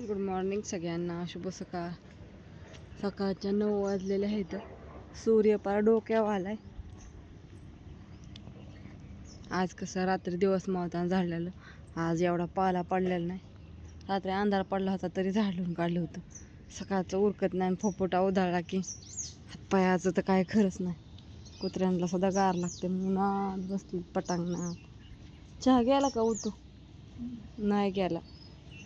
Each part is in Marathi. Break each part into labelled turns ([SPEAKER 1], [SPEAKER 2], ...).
[SPEAKER 1] गुड मॉर्निंग सगळ्यांना. शुभ सकाळ. सकाळच्या नऊ वाजलेले आहेत. सूर्य पार डोक्यावर आलाय. आज कसं रात्री दिवस मावताना झाडलेलं आज एवढा पाला पडलेला नाही. रात्री अंधार पडला होता तरी झाडून काढलं होतं. सकाळचं उरकत नाही फोपोटा उधाळला की हातपायाचं तर काय खरंच नाही. कुत्र्यांना सुद्धा गार लागते. म्हणून बसली पटांगणात. चहा गेला का उठू नाही गेला.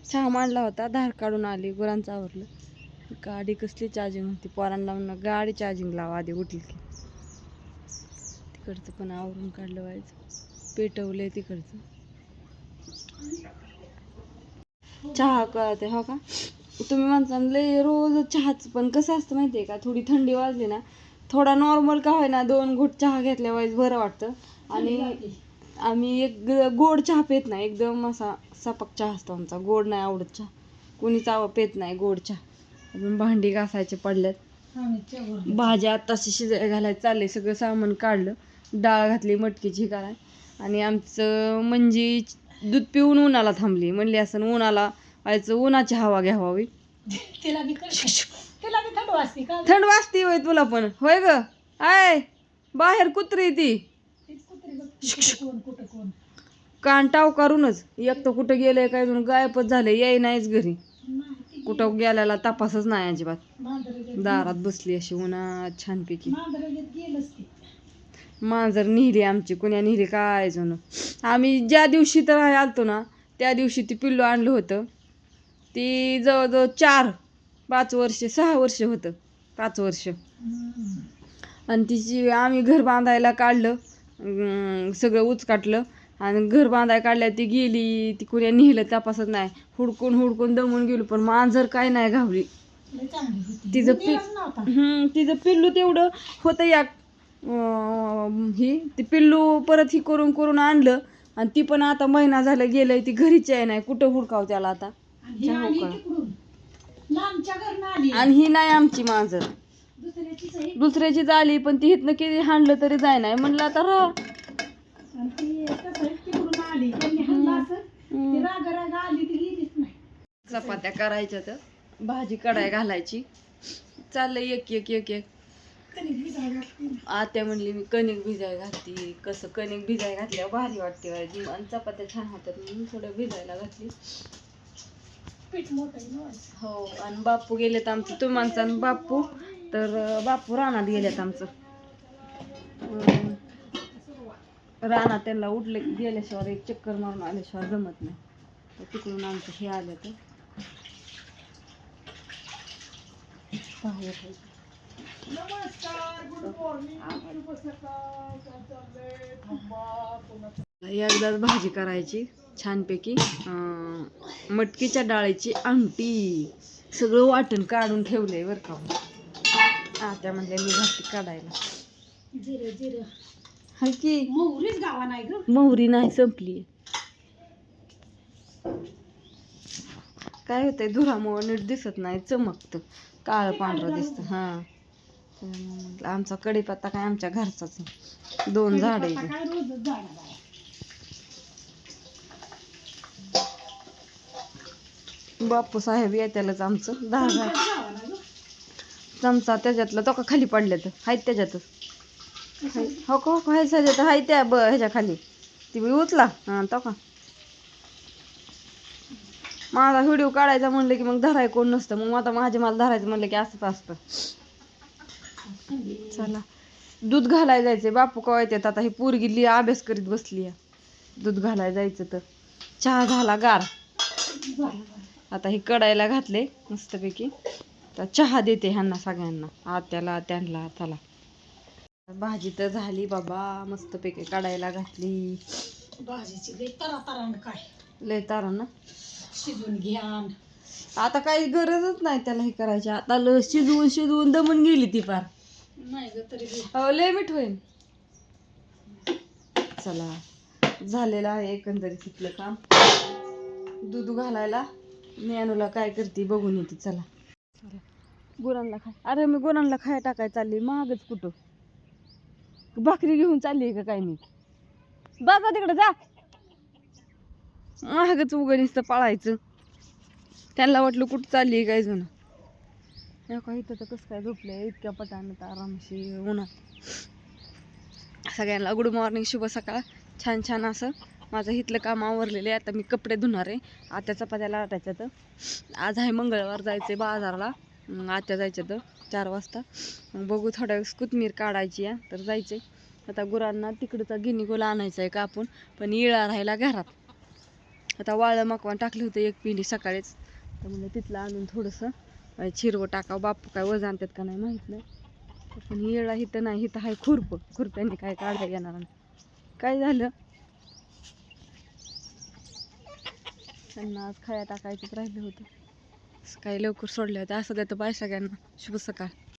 [SPEAKER 1] चहा मांडला होता धार काढून आली गुरांचं आवरलं गाडी कसली चार्जिंग होती पोरांना म्हणलं गाडी चार्जिंग लावा आधी उठली की. तिकडचं पण आवरून काढलं व्हायचं पेटवलंय तिकडचं. चहा कळते हो का? तुम्ही म्हणता लय रोज चहाच पण कसं असतं माहिती आहे का? थोडी थंडी वाजली ना थोडा नॉर्मल का होईना दोन घुट चहा घेतल्या वेळेस बरं वाटतं. आणि आम्ही एक ग- गोड चहा पित नाही एकदम असा सपक चहा असतो आमचा. गोड नाही आवडत चहा. कोणीच आव पित नाही गोड चहा. अजून भांडी घासायचे पडल्यात. भाज्या आत्ताशी शिजाय घालायचं चाललंय सगळं सामान काढलं. डाळ घातली मटकीची काय आणि आमचं म्हणजे दूध पिऊन उन्हाला थांबली. म्हणली असं उन्हाला व्हायचं उन्हाची हवा घ्यावावी.
[SPEAKER 2] तिला तिला थंड वाजते
[SPEAKER 1] थंड वाजती होय तुला पण. होय ग. आय बाहेर कुत्री ती.
[SPEAKER 2] तीच कुत्री बघ, कुठं कोण कुठं कोण?
[SPEAKER 1] कान टाव करूनच. एक तर कुठं गेलंय काय जण गायबच झाले याय नाहीच घरी. कुठं गेल्याला तपासच नाही अजिबात. दारात बसली अशी उन्हात छानपैकी.
[SPEAKER 2] मांजरं
[SPEAKER 1] निहिली आमची कुण्या निहिली काय जण आम्ही ज्या दिवशी तर आलतो ना त्या दिवशी ती पिल्लू आणलं होतं. ती जवळजवळ चार पाच वर्ष सहा वर्ष होतं. पाच वर्ष. आणि तिची आम्ही घर बांधायला काढलं. सगळं उचकाटलं आणि घर बांधायला काढल्या ती गेली ती कुण्या नेलं तपासत नाही. हुडकून हुडकून दमून गेलो पण मांजर काय नाही घावली तिचं पि- तिचं पिल्लू तेवढं होतं या अं, ही ती पिल्लू परत ही करून करून आणलं. आणि ती पण आता महिना झाला गेलंय ती घरीच आहे नाही. कुठं हुडकाव त्याला आता?
[SPEAKER 2] ही
[SPEAKER 1] आणि ही नाही आमची मांजर.
[SPEAKER 2] दुसऱ्याचीच
[SPEAKER 1] झाली पण ती इथनं किती हाणलं तरी जाय नाही म्हणलं आता राह.
[SPEAKER 2] आली. आली
[SPEAKER 1] चपात्या करायच्या तर भाजी कढाई घालायची. चाललंय एक एक एक एक. आत्या म्हणली मी कणिक भिजाय घातली कसं कणिक भिजाय घातल्यावर भारी वाटते भाजी. आणि चपात्या छान होतात म्हणून थोडं भिजायला घातली. हो आणि बापू गेलेत आमचं तुम्ही माणसं आणि बापू. तर बापू रानात गेल्यात आमचं. रानात त्यांना उठले गेल्याशिवाय एक चक्कर मारून आल्याशिवाय जमत नाही. तर तिकडून आमचं हे आलं तर. एकदाच भाजी करायची छानपैकी. मटकीच्या डाळीची आमटी. सगळं वाटण काढून ठेवलंय बरं का. आता म्हणले मी घातली काढायला.
[SPEAKER 2] जिरं जिरं.
[SPEAKER 1] हाय की.
[SPEAKER 2] मोहरीच गावा नाही ग.
[SPEAKER 1] मोहरी नाही संपली. काय होतंय धुरामुळं नीट दिसत नाही चमकतं. काळ पांढरं दिसतं हां. आमचा कढीपत्ता काय आमच्या घरचाच. दोन झाड आहे बापू साहेब येत्यालाच आमचं. दहा झाड. चमचा त्याच्यातला तो का खाली पडल्या तर आहेत त्याच्यातच हो का? हो हाय सध्या तर हाय त्या ब ह्याच्या खाली. ती बी उचला. हां तो का? माझा व्हिडिओ काढायचा म्हणलं की मग धराय कोण नसतं. मग आता माझे मला धरायचं म्हणलं की असंच असतं. चला. दूध घालायला जायचंय. बापू कवा येतात? आता ही पोरगी लिहा अभ्यास करीत बसली आहे. दूध घालायला जायचं तर. चहा झाला गार. आता हे कडायला घातले मस्तपैकी. तर चहा देते ह्यांना सगळ्यांना आत्याला त्यांना चला. भाजी तर झाली बाबा मस्तपैकी काढायला घातली.
[SPEAKER 2] भाजीची लई तरा काय.
[SPEAKER 1] लय तारा ना?
[SPEAKER 2] शिजून घ्यान
[SPEAKER 1] आता काही गरजच नाही त्याला हे करायची. आता ल शिजवून शिजवून दमून गेली ती पार
[SPEAKER 2] नाही ग तरी बी.
[SPEAKER 1] अहो, लय मीठ होईल चला झालेलं आहे एकंदरीत इथलं काम. दूध घालायला. ज्ञानूला काय करते बघून येते चला. गुरांना खाय अरे मी गुरांना खाय टाकाय चालली महागच कुठं? भाकरी घेऊन चालली का काय मी? बाबा तिकडे जा. महागच उघडीच तर पळायचं. त्यांना वाटलं कुठं चालली काय जुनं. हे का इथं तर कसं काय झोपले इतक्या पटानं आरामशी उन्हात. सगळ्यांना गुड मॉर्निंग शुभ सकाळ. छान छान असं. माझं इथलं काम आवरलेलं आहे. आता मी कपडे धुणार आहे. आत्या चपात्याला लाटायच्या तर. आज आहे मंगळवार जायचं आहे बाजारला. मग आत्या जायच्या तर चार वाजता. मग बघू थोड्या वेळेस कोथमीर काढायची आहे. तर जायचं आहे आता गुरांना तिकडचा गिनी गोला आणायचा आहे कापून पण इळा राहायला घरात. आता वाळं मकवान टाकलं होतं एक पिंडी सकाळीच. तर म्हणजे तिथलं आणून थोडंसं चिरवं टाकावं. बापू काय वजन आणतात का नाही माहीत नाही. पण येळा इथं नाही इथं आहे खुरपं. खुरप्यांनी काय काढता येणार नाही. काय झालं? त्यांना आज खळ्या टाकायचंच राहिलं होतं. काही लवकर सोडलं होतं असं देतं बाय सगळ्यांना. शुभ सकाळ.